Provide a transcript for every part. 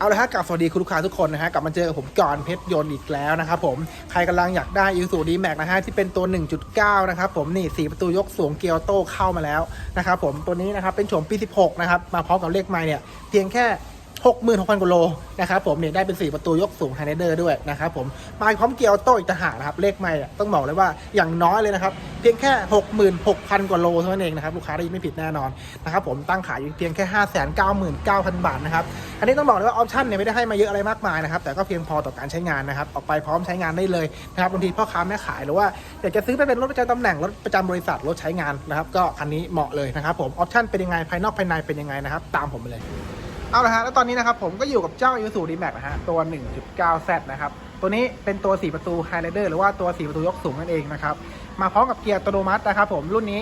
เอาละฮะกลับสวัสดีคุณลูกค้าทุกคนนะฮะกลับมาเจอกับผมก่อนเพชรยนต์อีกแล้วนะครับผมใครกำลังอยากได้ยูสูดีแม็กนะฮะที่เป็นตัว 1.9 นะครับผมนี่4ประตูยกสูงเกียวโต้เข้ามาแล้วนะครับผมตัวนี้นะครับเป็นโฉมปี 16 นะครับมาพร้อมกับเลขไม้เนี่ยเพียงแค่ 66,000กว่าโลนะครับผมเนี่ยได้เป็น 4 ประตูยกสูงไฮเดอร์ด้วยนะครับผมมาพร้อมเกียร์ออโต้อีกต่างหากนะครับเลขไม่ต้องบอกเลยว่าอย่างน้อยเลยนะครับเพียงแค่ 66,000 กว่าโลเท่านั้นเองนะครับลูกค้าได้ยินไม่ผิดแน่นอนนะครับผมตั้งขายอยู่เพียงแค่ 599,000 บาทนะครับอันนี้ต้องบอกเลยว่าออปชั่นเนี่ยไม่ได้ให้มาเยอะอะไรมากมายนะครับแต่ก็เพียงพอต่อการใช้งานนะครับออกไปพร้อมใช้งานได้เลยนะครับบางทีพ่อค้าแม่ขายหรือว่าอยากจะซื้อไปเป็นรถประจำตำแหน่งรถประจำบริษัทรถใช้งานนะครับก็คันนี้เหมาะเลยนะครับผมออปชั่นเป็นยังไงภายนอกภายในเป็นยังไงนะครับตามผมไปเลย เอาละฮะ แล้วตอนนี้นะครับผมก็อยู่กับเจ้า Isuzu D-Max นะฮะ ตัว 1.9Z นะครับ ตัวนี้เป็นตัว 4 ประตู Highlander หรือว่าตัว 4 ประตูยกสูงนั่นเองนะครับ มาพร้อมกับเกียร์อัตโนมัตินะครับผม รุ่นนี้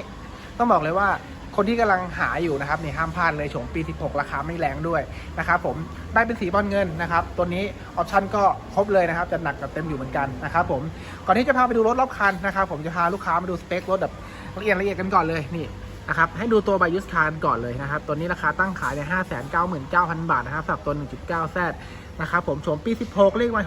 ต้องบอกเลยว่าคนที่กำลังหาอยู่นะครับนี่ห้ามพลาดเลยโฉมปี 16 ราคาไม่แรงด้วยนะครับผมได้เป็นสีบอลเงินนะครับ ตัวนี้ออปชั่นก็ครบเลยนะครับ จะหนักกับเต็มอยู่เหมือนกันนะครับผมก่อนที่จะพาไปดูรถรอบคันนะครับผมจะพาลูกค้ามาดูสเปครถแบบละเอียดละเอียดกันก่อนเลยนี่ นะครับให้ดูตัวบายุสคารก่อนเลยนะครับ ตัวนี้ราคาตั้งขายในห้าแสนเก้าหมื่นเก้าพันบาทนะครับสำหรับตัว 1.9แซด นะครับผมโฉมปี 16 เลขไว้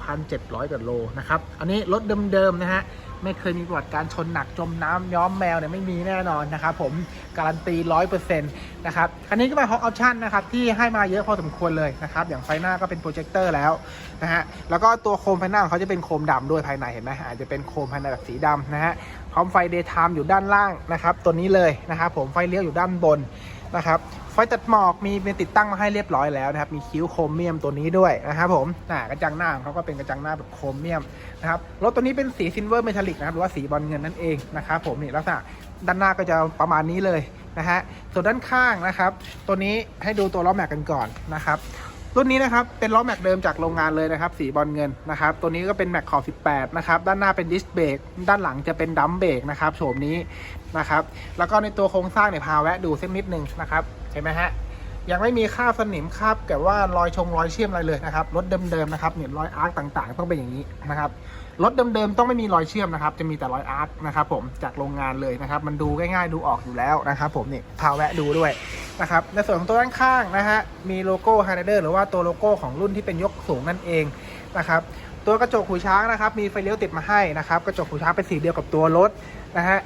66,700กว่าโลนะครับ อันนี้รถเดิมๆนะฮะ ไม่เคยมีประวัติการชนหนักจมน้ำย้อมแมวเนี่ยไม่มีแน่นอนนะครับผมการันตี 100%นะครับอันนี้ก็เป็นฮอปออปชั่นนะครับที่ให้มาเยอะพอสมควรเลยนะครับ อย่างไฟหน้าก็เป็นโปรเจคเตอร์แล้วนะฮะ แล้วก็ตัวโคมไฟหน้าของเขาจะเป็นโคมดำด้วยภายในเห็นไหมอาจจะเป็นโคมภายในแบบสีดำนะฮะพร้อมไฟเดย์ไทม์อยู่ด้านล่างนะครับตัวนี้เลยนะครับผมไฟเลี้ยวอยู่ด้านบน นะครับไฟตัดหมอกมีเป็นติดตั้งมาให้เรียบร้อยแล้วนะครับ มีคิ้วโครเมียมตัวนี้ด้วยนะครับผมน่ากระจังหน้าของเขาก็เป็นกระจังหน้าแบบโครเมียมนะครับรถตัวนี้เป็นสีซิลเวอร์เมทัลลิกนะครับหรือว่าสีบอลเงินนั่นเองนะครับผมนี่ลักษณะด้านหน้าก็จะประมาณนี้เลยนะฮะส่วนด้านข้างนะครับ ตัวนี้ให้ดูตัวล้อแม็กกันก่อนนะครับ รุ่นนี้นะครับเป็นล้อแม็กเดิมจากโรงงานเลยนะครับ สีบอลเงินนะครับ ตัวนี้ก็เป็นแม็กขอบ 18 นะครับ ด้านหน้าเป็นดิสเบรกด้านหลังจะเป็นดัมเบรกนะครับโฉมนี้นะครับ แล้วก็ในตัวโครงสร้างเนี่ยพาแวะดูสักนิดนึงนะครับเห็นไหมฮะ ยังไม่มีคราสนิมคราบแบบว่ารอยชงรอยเชื่อมอะไรเลยนะครับรถเดิมๆนะครับเนี่ยรอยอาร์คต่างๆ ต้องเป็นอย่างนี้นะครับรถเดิมๆต้องไม่มีรอยเชื่อมนะครับ จะมีแต่รอยอาร์คนะครับผมจากโรงงานเลยนะครับ มันดูง่ายๆดูออกอยู่แล้วนะครับ ผมนี่พาแวะดูด้วยนะครับในส่วนของตัวด้านข้างนะฮะมีโลโก้ไฮเดอร์หรือว่าตัวโลโก้ของรุ่นที่เป็นยกสูงนั่นเองนะครับตัวกระจกหูช้างนะครับ มีไฟเลี้ยวติดมาให้นะครับ กระจกหูช้างเป็นสีเดียวกับตัวรถนะฮะ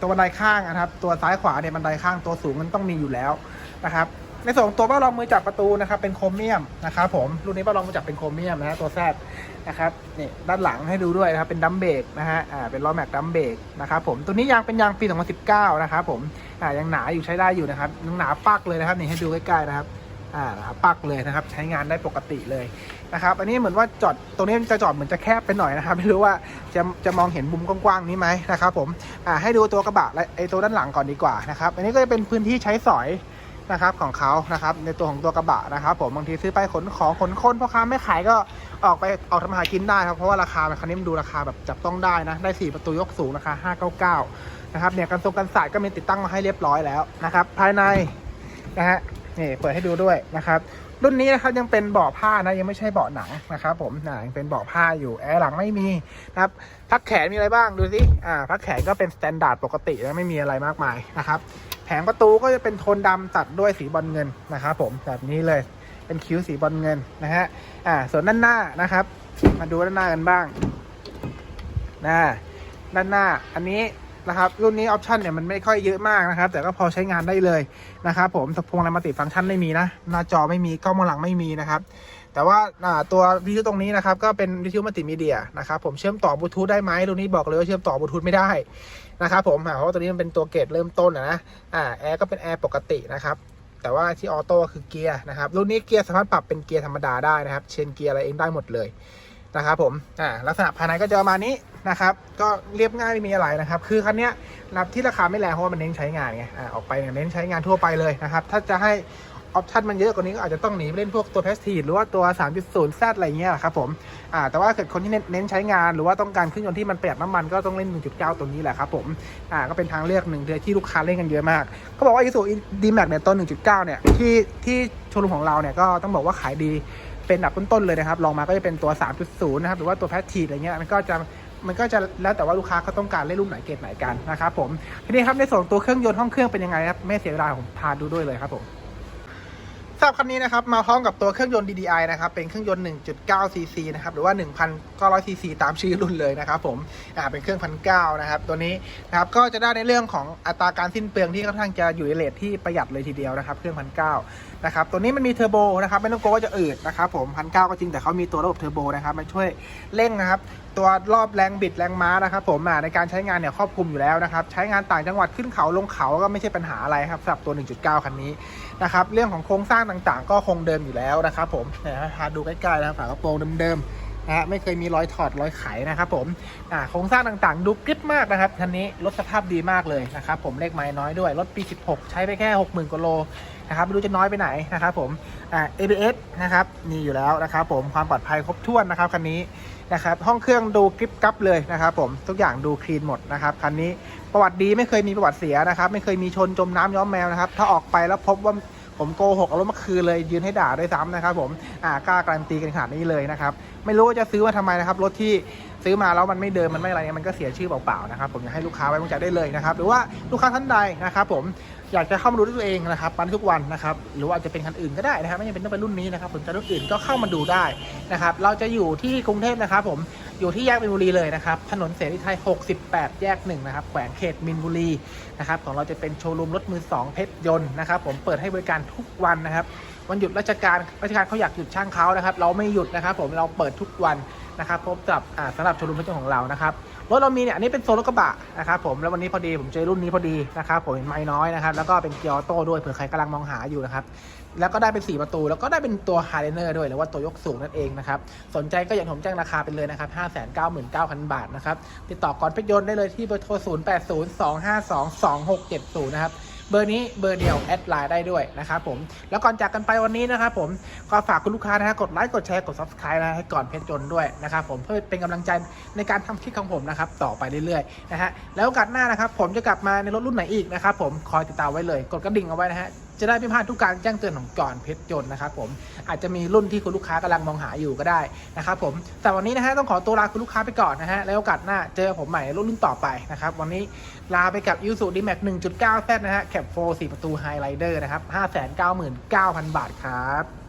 ตัวบันไดข้างนะครับ ตัวซ้ายขวาเนี่ยบันไดข้างตัวสูงมันต้องมีอยู่แล้วนะครับ ในส่วนของตัวบ้ารองมือจับประตูนะครับเป็นโครเมียมนะครับผมรุ่นนี้บ้ารองมือจับเป็นโครเมียมนะฮะตัวแซดนะครับนี่ด้านหลังให้ดูด้วยนะครับเป็นดัมเบรกนะฮะอ่าเป็นล้อแม็กดัมเบรกนะครับผมตัวนี้ยางเป็นยางปี 2019 นะครับผมอ่ายังหนาอยู่ใช้ได้อยู่นะครับยังหนาปักเลยนะครับนี่ให้ดูใกล้ๆนะครับอ่าปักเลยนะครับใช้งานได้ปกติเลยนะครับอันนี้เหมือนว่าจอดตรงนี้จะจอดเหมือนจะแคบไปหน่อยนะครับ ไม่รู้ว่าจะจะมองเห็นมุมกว้างๆนี้ไหมนะครับผมอ่าให้ดูตัวกระบะและไอตัวด้านหลังก่อนดีกว่านะครับอันนี้ก็จะเป็นพื้นที่ใช้สอย นะครับของเขานะครับในตัวของตัวกระบะนะครับ ผมบางทีซื้อไปขนของขนคนพ่อค้าไม่ขายก็ออกไปออกทำมหากินได้ครับเพราะว่าราคาคันนี้มันดูราคาแบบจับต้องได้นะได้ 4 ประตูยกสูงราคา599นะครับเนี่ยกันทรงกันสายก็มีติดตั้งมาให้เรียบร้อยแล้วนะครับภายในนะฮะนี่เปิดให้ดูด้วยนะครับรุ่นนี้นะครับยังเป็นเบาะผ้านะยังไม่ใช่เบาะหนังนะครับ ผมนะยังเป็นเบาะผ้าอยู่แอร์หลังไม่มีนะครับพักแขนมีอะไรบ้างดูสิอ่าพักแขนก็เป็นสแตนดาร์ดปกตินะไม่มีอะไรมากมายนะครับ แผงประตูก็จะเป็นโทนดำตัดด้วยสีบอลเงินนะครับผมแบบนี้เลยเป็นคิ้วสีบอลเงินนะฮะอ่าส่วนด้านหน้านะครับ มาดูด้านหน้ากันบ้างนะด้านหน้าอันนี้นะครับรุ่นนี้ออปชันเนี่ยมันไม่ค่อยเยอะมากนะครับ แต่ก็พอใช้งานได้เลยนะครับผมสพวงอะไรมาติดฟังก์ชันไม่มีนะ หน้าจอไม่มีกล้องมองหลังไม่มีนะครับ แต่ว่าอ่าตัววิทยุตรงนี้นะครับ ก็เป็นวิทยุมัลติมีเดียนะครับผมเชื่อมต่อบลูทูธได้ไหมรุ่นนี้บอกเลยว่าเชื่อมต่อบลูทูธไม่ได้ นะครับผมเพราะว่าตัวนี้มันเป็นตัวเกรดเริ่มต้นนะอ่าแอร์ก็เป็นแอร์ปกตินะครับแต่ว่าที่ออโต้คือเกียร์นะครับรุ่นนี้เกียร์สามารถปรับเป็นเกียร์ธรรมดาได้นะครับ เชนเกียร์อะไรเองได้หมดเลยนะครับผมอ่าลักษณะภายในก็จะประมาณนี้นะครับ ก็เรียบง่ายไม่มีอะไรนะครับ คือคันนี้ยนับที่ราคาไม่แรงเพราะว่ามันเน้นใช้งานไงอ่าออกไปเนี่ยเน้นใช้งานทั่วไปเลยนะครับ ถ้าจะให้อ ออปชันมันเยอะกว่านี้ก็อาจจะต้องหนีไปเล่นพวกตัวแพสทีฟหรือว่าตัว 3.0 Z อะไรเงี้ยครับผมอ่าแต่ว่าเกิดคนที่เน้นใช้งานหรือว่าต้องการเครื่องยนต์ที่มันประหยัดน้ำมันก็ต้องเล่น 1.9 ตัวนี้แหละครับผมอ่าก็เป็นทางเลือกหนึ่งเดียวที่ลูกค้าเล่นกันเยอะมากก็บอกว่า Isuzu D-Max เนี่ยตัว 1.9 เนี่ยที่ที่โชว์รูมของเราเนี่ยก็ต้องบอกว่าขายดีเป็นดับต้นๆเลยนะครับลองมาก็จะเป็นตัว 3.0 นะครับหรือว่าตัวแพททีฟอะไรเงี้ยมันก็จะมันก็จะแล้วแต่ว่าลูกค้าเขาต้องการเล่นรุ่นไหนเกรดไหนกันนะครับผมทีนี้ครับในส่วนตัวเครื่องยนต์ห้องเครื่องเป็นยังไงครับไม่เสียเวลาผมพาดูด้วยเลยครับผม สำหรับคันนี้นะครับมาพร้อมกับตัวเครื่องยนต์ DDI นะครับเป็นเครื่องยนต์ 1.9 cc นะครับหรือว่า 1,900 cc ตามชื่อรุ่นเลยนะครับผมอ่าเป็นเครื่องพันเนะครับตัวนี้นะครับก็จะได้ในเรื่องของอัตราการสิ้นเปลืองที่ค่อนข้างจะอยู่ในเลทที่ประหยัดเลยทีเดียวนะครับเครื่องพันเนะครับตัวนี้มันมีเทอร์โบนะครับไม่ต้องกลัวว่าจะอืดนะครับผมพันเก็จริงแต่เขามีตัวระบบเทอร์โบนะครับมาช่วยเร่งนะครับตัวรอบแรงบิดแรงม้านะครับผมในการใช้งานเนี่ยครอบคลุมอยู่แล้วนะครับใช้งานต่างจังหวัดขึ้นเขาลงเขาก็ไม่ใช่ปัญหาอะไรครับสำหรับตัว 1.9 คันนี้นะครับเรื่องของโครงสร้างต่างๆ ก็คงเดิมอยู่แล้วนะครับผมนี่ยพาดูใกล้ๆนะฝากระโปรงเดิมๆนะฮะไม่เคยมีรอยถอดรอยไขนะครับผมอ่าโครงสร้างต่างๆ ดูกริบมากนะครับคันนี้รถสภาพดีมากเลยนะครับผมเลขไม้น้อยด้วยรถปี 16 ใช้ไปแค่ 60,000กว่าโลนะครับไม่รู้จะน้อยไปไหนนะครับผมอ่า ABS นะครับมีอยู่แล้วนะครับผมความปลอดภัยครบถ้วนนะครับคันนี้นะครับห้องเครื่องดูกริบกับเลยนะครับผมทุกอย่างดูคลีนหมดนะครับคันนี้ประวัติดีไม่เคยมีประวัติเสียนะครับ ไม่เคยมีชนจมน้ำย้อมแมวนะครับ ถ้าออกไปแล้วพบว่า ผมโกหกเอารถมาคืนเลยยืนให้ด่าด้วยซ้ำนะครับผมอ่ากล้าการันตีกันขนาดนี้เลยนะครับไม่รู้ว่าจะซื้อมาทำไมนะครับรถที่ซื้อมาแล้วมันไม่เดิมมันไม่อะไรเนี่ยมันก็เสียชื่อเปล่าๆนะครับผมอยากให้ลูกค้าไว้วางใจได้เลยนะครับหรือว่าลูกค้าท่านใดนะครับผมอยากจะเข้ามาดูด้วยตัวเองนะครับมาทุกวันนะครับหรือว่าอาจจะเป็นคันอื่นก็ได้นะครับไม่จำเป็นต้องเป็นรุ่นนี้นะครับสนใจรุ่นอื่นก็เข้ามาดูได้นะครับเราจะอยู่ที่กรุงเทพนะครับผม อยู่ที่แยกมินบุรีเลยนะครับ ถนนเสรีไทย 68 แยกหนึ่งนะครับ แขวงเขตมินบุรีนะครับ ของเราจะเป็นโชว์รูมรถมือ 2 เพชรยนต์นะครับ ผมเปิดให้บริการทุกวันนะครับ วันหยุดราชการ ราชการเขาอยากหยุดช่างเขานะครับ เราไม่หยุดนะครับ ผม เราเปิดทุกวันนะครับพบกับอ่าสำหรับโชว์รูมเพชรยนต์ของเรานะครับ รถเรามีเนี่ยอันนี้เป็นโซนรถกระบะนะครับผมแล้ววันนี้พอดีผมเจอรุ่นนี้พอดีนะครับผมเห็นไม้น้อยนะครับแล้วก็เป็นเกียร์ออโต้ด้วยเผื่อใครกำลังมองหาอยู่นะครับแล้วก็ได้เป็น 4 ประตู แล้วก็ได้เป็นตัวฮาร์เดเนอร์ด้วยหรือว่าตัวยกสูงนั่นเองนะครับสนใจก็อย่างผมแจ้งราคาไปเลยนะครับ599,000บาทนะครับติดต่อก่อนเพชรยนต์ได้เลยที่เบอร์โทร 0802522670 นะครับ เบอร์นี้เบอร์เดียวแอดไลน์ได้ด้วยนะครับผม แล้วก่อนจากกันไปวันนี้นะครับผมก็ฝากคุณลูกค้านะฮะกดไลค์กดแชร์กด subscribe นะให้ก่อนเพชรยนด้วยนะครับผมเพื่อเป็นกำลังใจในการทำคลิปของผมนะครับต่อไปเรื่อยๆนะฮะแล้วโอกาสหน้านะครับผมจะกลับมาในรถรุ่นไหนอีกนะครับผมคอยติดตามไว้เลย กดกระดิ่งเอาไว้นะฮะ จะได้ไม่พลาดทุกการแจ้งเตือนของก่อนเพชรยนต์นะครับผมอาจจะมีรุ่นที่คุณลูกค้ากำลังมองหาอยู่ก็ได้นะครับผมแต่วันนี้นะฮะต้องขอตัวลาคุณลูกค้าไปก่อนนะฮะแล้วโอกาสหน้าเจอผมใหม่รุ่นรุ่นต่อไปนะครับวันนี้ลาไปกับ i s u d m a x 1.9 Z นะฮะแคปโฟสี่ประตูไฮไลเดอร์นะครับ599,000บาทครับ